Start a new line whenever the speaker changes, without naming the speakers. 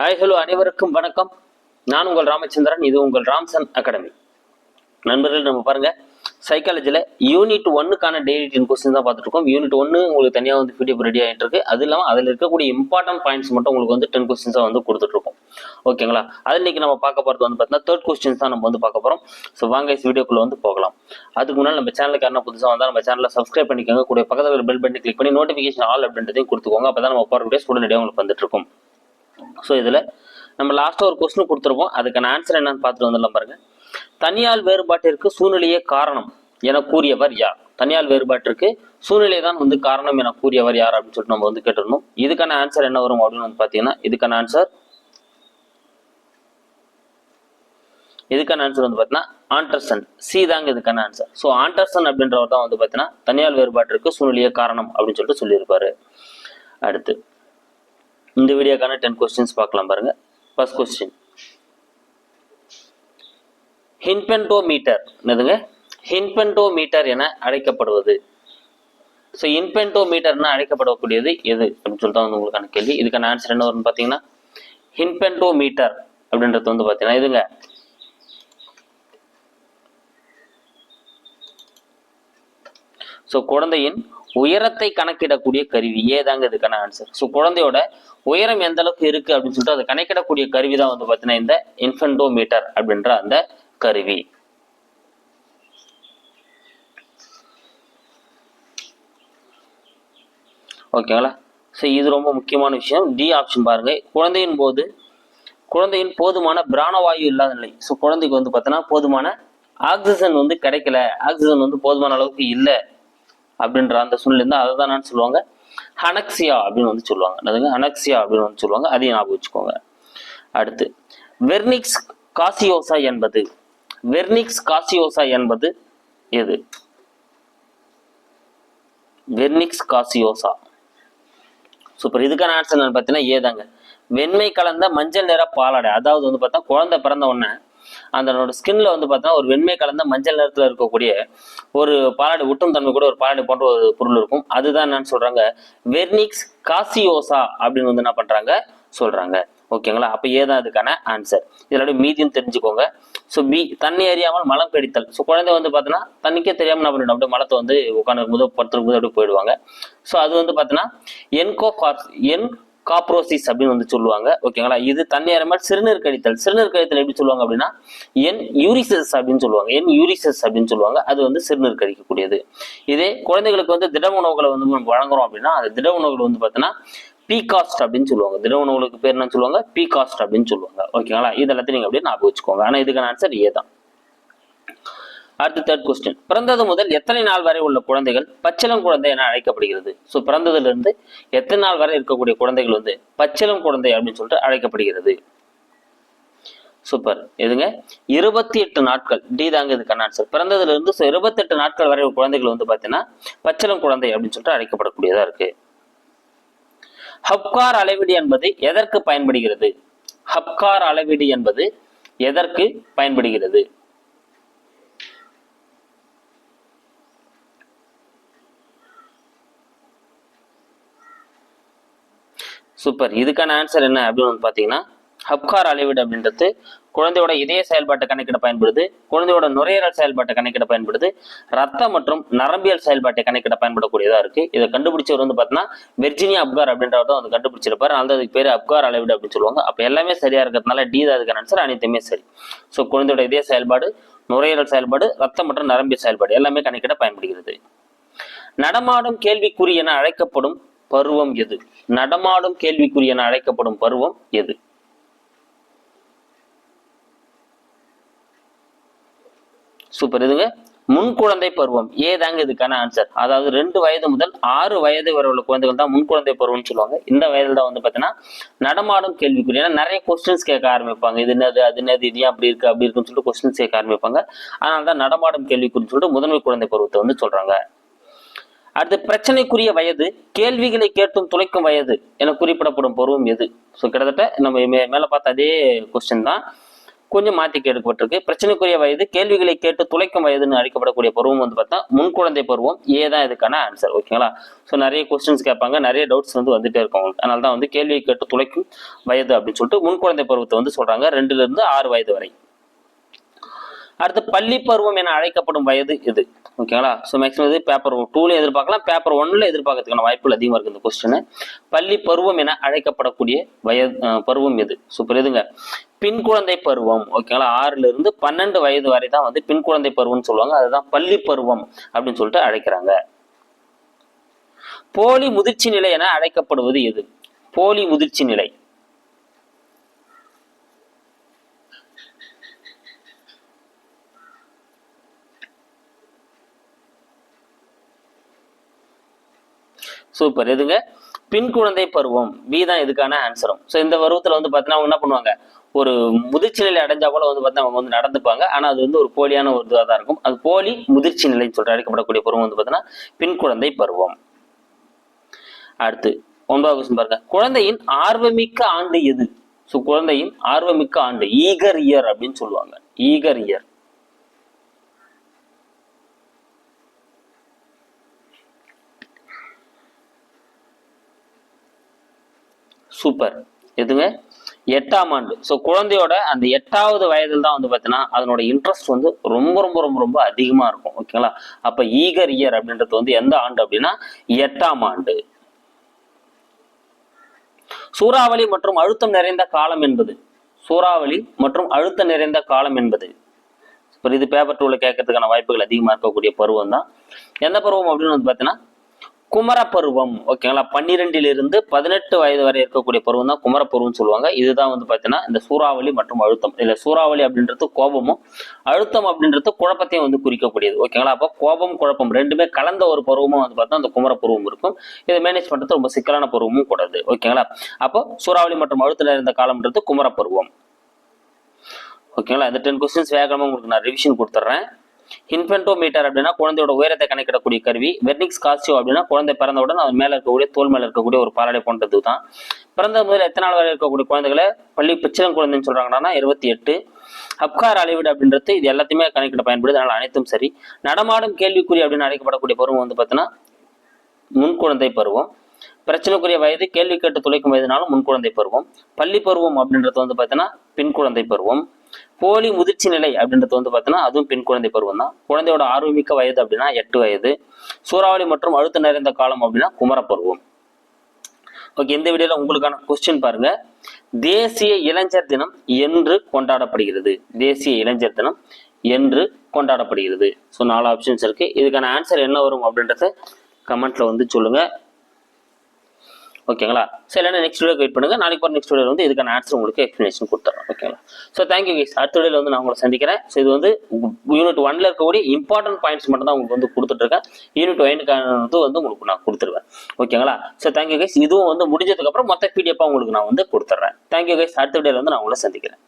Hi hello அனைவருக்கும் வணக்கம். நான் உங்கள் ராமச்சந்திரன் இது உங்கள் ராம்சன் அகாடமி. நண்பர்கள் நம்ம பாருங்க. சைக்காலஜியில் யூனிட் ஒன்னுக்கான டெய்லி டென் கொஸ்டின் தான் பார்த்துட்டு இருக்கோம். யூனிட் ஒன்று உங்களுக்கு தனியாக வந்து பிடிஎஃப் ரெடி ஆகிட்டு இருக்கு. அது இல்லாமல் அதில் இருக்கக்கூடிய இம்பார்ட்டன்ட் பாயிண்ட்ஸ் மட்டும் உங்களுக்கு வந்து டென் கொஸ்டின்ஸாக வந்து கொடுத்துட்ருக்கோம் ஓகேங்களா அது இன்னைக்கு நம்ம பார்க்க போகிறது வந்து பார்த்தீங்கன்னா தேர்ட் கொஸ்டின்ஸ் தான் நம்ம வந்து பார்க்க போகிறோம் ஸோ வாங்க இந்த வீடியோக்குள்ளே வந்து போகலாம். அதுக்கு முன்னாடி நம்ம சேனலுக்கு யாரும் புதுசாக வந்தால் நம்ம சேனலில் சப்ஸ்கிரைப் பண்ணிக்கோங்க. கூட பக்கத்தில் பெல் பட்டன் கிளிக் பண்ணி நோட்டிஃபிகேஷன் ஆல் அப்படின்றதையும் கொடுத்துக்கோங்க. அப்போ தான் நம்ம போகிற ஸ்டூடெண்ட் உங்களுக்கு வந்துட்டு இருக்கும். ஸோ இதில் நம்ம லாஸ்ட்டாக ஒரு கொஸ்டின் கொடுத்துருப்போம். அதுக்கான ஆன்சர் என்னன்னு பார்த்துட்டு வந்துடலாம் பாருங்க. தனியால் வேறுபாட்டிற்கு சூழ்நிலையே காரணம் என கூறியவர் யார்? தனியால் வேறுபாட்டிற்கு சூழ்நிலை தான் வந்து காரணம் என கூறியவர் யார் அப்படின்னு சொல்லிட்டு நம்ம வந்து கேட்டிருந்தோம். இதுக்கான ஆன்சர் என்ன வரும் அப்படின்னு வந்து பார்த்தீங்கன்னா இதுக்கான ஆன்சர் இதுக்கான ஆன்சர் வந்து பார்த்தீங்கன்னா ஆண்டர்சன். சி தாங்க இதுக்கான ஆன்சர் ஸோ ஆண்டர்சன் அப்படின்றவர் தான் வந்து பார்த்தீங்கன்னா தனியால் வேறுபாட்டிற்கு சூழ்நிலையே காரணம் அப்படின்னு சொல்லிட்டு சொல்லியிருப்பாரு. அடுத்து இந்த வீடியோக்கான டென் கொஸ்டின்ஸ் பார்க்கலாம் பாருங்க. ஃபர்ஸ்ட் கொஸ்டின் ஹின்பென்டோமீட்டர் என்னதுங்க? ஹின்பென்டோமீட்டர் என அழைக்கப்படுவது. ஸோ இன்பென்டோமீட்டர்னு அழைக்கப்படக்கூடியது எது? அப்படின்னு சொல்லிட்டு வந்து உங்களுக்கான கேள்வி. இதுக்கான ஆன்சர் என்ன வரும்னு பார்த்தீங்கன்னா ஹின்பென்டோமீட்டர் அப்படின்றது வந்து பார்த்தீங்கன்னா இதுங்க. ஸோ குழந்தையின் உயரத்தை கணக்கிடக்கூடிய கருவி ஏதாங்க இதுக்கான ஆன்சர் ஸோ குழந்தையோட உயரம் எந்த அளவுக்கு இருக்கு அப்படின்னு சொல்லிட்டு அதை கணக்கிடக்கூடிய கருவி தான் வந்து பார்த்தீங்கன்னா இந்த இன்ஃபென்டோமீட்டர் அப்படின்ற அந்த கருவி. ஓகேங்களா ஸோ இது ரொம்ப முக்கியமான விஷயம். டி ஆப்ஷன் பாருங்க. குழந்தையின் போது குழந்தையின் போதுமான பிராணவாயு இல்லாத நிலை. ஸோ குழந்தைக்கு வந்து பார்த்தோன்னா போதுமான ஆக்சிஜன் வந்து கிடைக்கல. ஆக்சிஜன் வந்து போதுமான அளவுக்கு இல்லை. அப்படின்ற அந்த சூழ்நிலை இருந்தால் அதை தான் சொல்லுவாங்க. ஹனக்சியா அப்படின்னு வந்து சொல்லுவாங்க. என்னதுங்க? ஹனக்சியா அப்படின்னு வந்து சொல்லுவாங்க. அதையும் ஞாபகம் வச்சுக்கோங்க. அடுத்து வெர்னிக்ஸ் காசியோசா என்பது வெர்னிக்ஸ் காசியோசா என்பது எது? Vernix caseosa. சூப்பர். இதுக்கான ஆன்சர் பார்த்தீங்கன்னா ஏதாங்க. வெண்மை கலந்த மஞ்சள் நிற பாலாடை. அதாவது வந்து பார்த்தா குழந்தை பிறந்த உடனே அதனோட ஸ்கின்ல வந்து பார்த்தா ஒரு வெண்மை கலந்த மஞ்சள் நிறத்தில் இருக்கக்கூடிய ஒரு பாலாடை ஒட்டும் தன்மை கூட ஒரு பாலாடை போன்ற ஒரு பொருள் இருக்கும். அதுதான் என்னன்னு சொல்றாங்க வெர்னிக்ஸ் காசியோசா அப்படின்னு வந்து என்ன பண்றாங்க சொல்றாங்க. ஓகேங்களா? அப்போ ஏதான் அதுக்கான ஆன்சர் இதோட மீதியும் தெரிஞ்சுக்கோங்க. ஸோ பி தண்ணி அறியாமல் மலம் கடித்தல். ஸோ குழந்தை வந்து பார்த்தீங்கன்னா தண்ணிக்கே தெரியாமல் என்ன பண்ணிடும்? அப்படியே மலத்தை வந்து உட்காந்து போது படுத்துறது போது அப்படியே போயிடுவாங்க. ஸோ அது வந்து பார்த்தீங்கன்னா என்கோ என் காப்ரோசிஸ் அப்படின்னு வந்து சொல்லுவாங்க. ஓகேங்களா இது தண்ணி சிறுநீர் கழித்தல். சிறுநீர் கழித்தல் எப்படி சொல்லுவாங்க அப்படின்னா என் யூரிசஸ் அப்படின்னு சொல்லுவாங்க. என் யூரிசஸ் அப்படின்னு சொல்லுவாங்க. அது வந்து சிறுநீர் கழிக்கக்கூடியது. இதே குழந்தைகளுக்கு வந்து திட உணவுகளை வந்து நம்ம வழங்குறோம் அப்படின்னா அந்த திட உணவுகள் வந்து பார்த்தீங்கன்னா பீகாஸ்ட் அப்படின்னு சொல்லுவாங்க. திட உணவுகளுக்கு பேர் என்ன சொல்லுவாங்க? பீகாஸ்ட் அப்படின்னு சொல்லுவாங்க. ஓகேங்களா இது எல்லாத்தையும் நீங்கள் அப்படியே ஞாபகம் வச்சுக்கோங்க. ஆனால் இதுக்கான ஆன்சர் ஏ தான். அடுத்து தேர்ட் கொஸ்டின் பிறந்தது முதல் எத்தனை நாள் வரை உள்ள குழந்தைகள்? பச்சளம் குழந்தை என அழைக்கப்படுகிறது. ஸோ பிறந்ததுலேருந்து எத்தனை நாள் வரை இருக்கக்கூடிய குழந்தைகள் வந்து பச்சளம் குழந்தை அப்படின்னு சொல்லிட்டு அழைக்கப்படுகிறது. சூப்பர் எதுங்க? இருபத்தி எட்டு நாட்கள். டி தாங்க இதுக்கான ஆன்சர் பிறந்ததுல இருந்து இருபத்தெட்டு இருபத்தி எட்டு நாட்கள் வரை குழந்தைகள் வந்து பார்த்தீங்கன்னா பச்சளம் குழந்தை அப்படின்னு சொல்லிட்டு அழைக்கப்படக்கூடியதா இருக்கு. ஹப்கார் அளவீடு என்பது எதற்கு பயன்படுகிறது? ஹப்கார் அளவீடு என்பது எதற்கு பயன்படுகிறது? சூப்பர் இதுக்கான ஆன்சர் என்ன அப்படின்னு வந்து பார்த்தீங்கன்னா ஹப்கார் அளவீடு அப்படின்றது குழந்தையோட இதய செயல்பாட்டை கணக்கிட பயன்படுது குழந்தையோட நுரையீரல் செயல்பாட்டை கணக்கிட பயன்படுது ரத்தம் மற்றும் நரம்பியல் செயல்பாட்டை கணக்கிட பயன்படக்கூடியதா இருக்கு. இதை கண்டுபிடிச்சவர் வந்து பார்த்தீங்கன்னா வெர்ஜினியா அப்கார் அப்படின்றவர் தான் வந்து கண்டுபிடிச்சிருப்பாரு. அதனால அதுக்கு பேர் அப்கார் அளவீடு அப்படின்னு சொல்லுவாங்க. அப்போ எல்லாமே சரியா இருக்கிறதுனால டி தான் அதுக்கான ஆன்சர் அனைத்துமே சரி. ஸோ குழந்தையோட இதய செயல்பாடு நுரையீரல் செயல்பாடு ரத்தம் மற்றும் நரம்பியல் செயல்பாடு எல்லாமே கணக்கிட பயன்படுகிறது. நடமாடும் கேள்விக்குறி என அழைக்கப்படும் பருவம் எது? நடமாடும் கேள்விக்குறி என அழைக்கப்படும் பருவம் எது? சூப்பர். இதுங்க முன் குழந்தை பருவம். ஏதாங்க இதுக்கான ஆன்சர் அதாவது ரெண்டு வயது முதல் ஆறு வயது வரை உள்ள குழந்தைகள் தான் முன் குழந்தை பருவம்னு சொல்லுவாங்க. இந்த வயதில் தான் வந்து பார்த்தீங்கன்னா நடமாடும் கேள்விக்குறி. ஏன்னா நிறைய கொஸ்டின்ஸ் கேட்க ஆரம்பிப்பாங்க. இது என்னது அது என்னது இது ஏன் அப்படி இருக்கு அப்படி இருக்குன்னு சொல்லிட்டு கொஸ்டின்ஸ் கேட்க ஆரம்பிப்பாங்க. அதனால தான் நடமாடும் கேள்விக்குறின்னு சொல்லிட்டு முதன்மை குழந்தை பருவத்தை வந்து சொல்றாங்க. அடுத்து பிரச்சனைக்குரிய வயது கேள்விகளை கேட்டும் துளைக்கும் வயது என குறிப்பிடப்படும் பருவம் எது? ஸோ கிட்டத்தட்ட நம்ம மே- மேலே பார்த்த அதே கொஸ்டின் தான் கொஞ்சம் மாற்றி கேட்கப்பட்டிருக்கு. பிரச்சனைக்குரிய வயது கேள்விகளை கேட்டு துளைக்கும் வயதுன்னு அழைக்கப்படக்கூடிய பருவம் வந்து பார்த்தா முன் குழந்தை பருவம். ஏ தான் இதுக்கான ஆன்சர் ஓகேங்களா ஸோ நிறைய கொஸ்டின்ஸ் கேட்பாங்க நிறைய டவுட்ஸ் வந்து வந்துட்டே இருக்கும். அவங்களுக்கு அதனால தான் வந்து கேள்வியை கேட்டு துளைக்கும் வயது அப்படின்னு சொல்லிட்டு முன் குழந்தை பருவத்தை வந்து சொல்றாங்க. ரெண்டுல இருந்து ஆறு வயது வரை. அடுத்து பள்ளி பருவம் என அழைக்கப்படும் வயது இது. ஓகேங்களா ஸோ மேக்ஸிமம் இது பேப்பர் டூலையும் எதிர்பார்க்கலாம். பேப்பர் ஒன்ல எதிர்பார்க்கறதுக்கான வாய்ப்புகள் அதிகமாக இருக்குது இந்த கொஸ்டின் பள்ளி பருவம் என அழைக்கப்படக்கூடிய வயது பருவம் எது? ஸோ புரியுதுங்க பின் குழந்தை பருவம். ஓகேங்களா ஆறுல இருந்து பன்னெண்டு வயது வரை தான் வந்து பின் குழந்தை பருவம்னு சொல்லுவாங்க. அதுதான் பள்ளி பருவம் அப்படின்னு சொல்லிட்டு அழைக்கிறாங்க. போலி முதிர்ச்சி நிலை என அழைக்கப்படுவது எது? போலி முதிர்ச்சி நிலை. சூப்பர் எதுங்க? பின் குழந்தை பருவம். பி தான் இதுக்கான ஆன்சரும் ஸோ இந்த பருவத்தில் வந்து பார்த்தீங்கன்னா அவங்க என்ன பண்ணுவாங்க? ஒரு முதிர்ச்சி நிலை அடைஞ்சா கூட வந்து பார்த்தீங்கன்னா அவங்க வந்து நடந்துப்பாங்க. ஆனால் அது வந்து ஒரு போலியான ஒரு இதாக தான் இருக்கும். அது போலி முதிர்ச்சி நிலைன்னு சொல்லிட்டு அழைக்கப்படக்கூடிய பருவம் வந்து பார்த்தீங்கன்னா பின் குழந்தை பருவம். அடுத்து ஒன்பதாவது கொஸ்டின் பாருங்க. குழந்தையின் ஆர்வமிக்க ஆண்டு எது? ஸோ குழந்தையின் ஆர்வமிக்க ஆண்டு ஈகர் இயர் அப்படின்னு சொல்லுவாங்க. Eager year super. எதுங்க எட்டாம் ஆண்டு. ஸோ குழந்தையோட அந்த எட்டாவது வயதில் தான் வந்து பார்த்தீங்கன்னா அதனோட இன்ட்ரெஸ்ட் வந்து ரொம்ப ரொம்ப ரொம்ப ரொம்ப அதிகமாக இருக்கும். ஓகேங்களா அப்போ ஈகர் இயர் அப்படின்றது வந்து எந்த ஆண்டு அப்படின்னா எட்டாம் ஆண்டு. சூறாவளி மற்றும் அழுத்தம் நிறைந்த காலம் என்பது. சூறாவளி மற்றும் அழுத்தம் நிறைந்த காலம் என்பது. இப்போ இது பேப்பர் டூவில் கேட்கறதுக்கான வாய்ப்புகள் அதிகமாக இருக்கக்கூடிய பருவம் தான் எந்த பருவம் அப்படின்னு வந்து பார்த்தீங்கன்னா குமரப்பருவம் ஓகேங்களா? பன்னிரெண்டிலிருந்து பதினெட்டு வயது வரை இருக்கக்கூடிய பருவம் தான் குமரப்பருவம்னு சொல்லுவாங்க. இதுதான் வந்து பார்த்தீங்கன்னா இந்த சூறாவளி மற்றும் அழுத்தம். இல்லை சூறாவளி அப்படின்றது கோபமும் அழுத்தம் அப்படின்றது குழப்பத்தையும் வந்து குறிக்கக்கூடியது ஓகேங்களா? அப்போ கோபம் குழப்பம் ரெண்டுமே கலந்த ஒரு பருவமும் வந்து பார்த்தா அந்த குமரப்பருவம் இருக்கும். இதை மேனேஜ் பண்ணுறது ரொம்ப சிக்கலான பருவமும் கூடாது ஓகேங்களா? அப்போ சூறாவளி மற்றும் அழுத்தம் இருந்த காலம்ன்றது குமரப்பருவம். ஓகேங்களா? இந்த டென் கொஸ்டின்ஸ் வேகமாக உங்களுக்கு நான் ரிவிஷன் கொடுத்துட்றேன் இன்ஃபென்டோமீட்டர் அப்படின்னா குழந்தையோட உயரத்தை கணக்கிடக்கூடிய கருவி. வெர்னிக்ஸ் காசியோ அப்படின்னா குழந்தை பிறந்தவுடன் அவன் மேலே இருக்கக்கூடிய தோல் மேலே இருக்கக்கூடிய ஒரு பாலாடை போன்றது தான் பிறந்த முதல் எத்தனை நாள் வரை இருக்கக்கூடிய குழந்தைகளை பள்ளி பிச்சிலம் குழந்தைன்னு சொல்றாங்கன்னா இருபத்தி எட்டு. அப்கார் அளவீடு அப்படின்றது இது எல்லாத்தையுமே கணக்கிட பயன்படுது. அதனால் அனைத்தும் சரி. நடமாடும் கேள்விக்குறி அப்படின்னு அழைக்கப்படக்கூடிய பருவம் வந்து பார்த்தீங்கன்னா முன் குழந்தை பருவம். பிரச்சனைக்குரிய வயது கேள்வி கேட்டு துளைக்கும் வயதுனாலும் முன் குழந்தை பருவம். பள்ளி பருவம் அப்படின்றது வந்து பார்த்தீங்கன்னா பின் குழந்தை பருவம். போலி முதிர்ச்சி நிலை அப்படின்றது வந்து பார்த்தீங்கன்னா அதுவும் பெண் குழந்தை பருவம் தான் குழந்தையோட ஆர்வமிக்க வயது அப்படின்னா எட்டு வயது. சூறாவளி மற்றும் அழுத்த நிறைந்த காலம் அப்படின்னா குமரப்பருவம் ஓகே இந்த வீடியோல உங்களுக்கான கொஸ்டின் பாருங்க. தேசிய இளைஞர் தினம் என்று கொண்டாடப்படுகிறது. தேசிய இளைஞர் தினம் என்று கொண்டாடப்படுகிறது. ஸோ நாலு ஆப்ஷன்ஸ் இருக்கு. இதுக்கான ஆன்சர் என்ன வரும் அப்படின்றத கமெண்ட்ல வந்து சொல்லுங்க. ஓகேங்களா? ஸோ இல்லைன்னா நெக்ஸ்ட் வீடியோ வெயிட் பண்ணுங்க. நாளைக்கு போகிற நெக்ஸ்ட் வீடியோ வந்து இதுக்கான ஆன்சர் உங்களுக்கு எக்ஸ்ப்ளனேஷன் கொடுத்துறேன் ஓகேங்களா? ஸோ தேங்க்யூ கைஸ் அடுத்த வீடியோவில் வந்து நான் உங்களை சந்திக்கிறேன். ஸோ இது வந்து யூனிட் ஒன்ல இருக்கக்கூடிய இம்பார்ட்டன்ட் பாயிண்ட்ஸ் மட்டும் தான் உங்களுக்கு வந்து கொடுத்துட்ருக்கேன். யூனிட் ஒயினுக்கான வந்து வந்து உங்களுக்கு நான் கொடுத்துருவேன். ஓகேங்களா? ஸோ தேங்க்யூ கைஸ் இதுவும் வந்து முடிஞ்சதுக்கப்புறம் மொத்த பிடிஎஃபாக உங்களுக்கு நான் வந்து கொடுத்துட்றேன். தேங்க்யூ கைஸ் அடுத்த வீடியோவில் வந்து நான் உங்களை சந்திக்கிறேன்.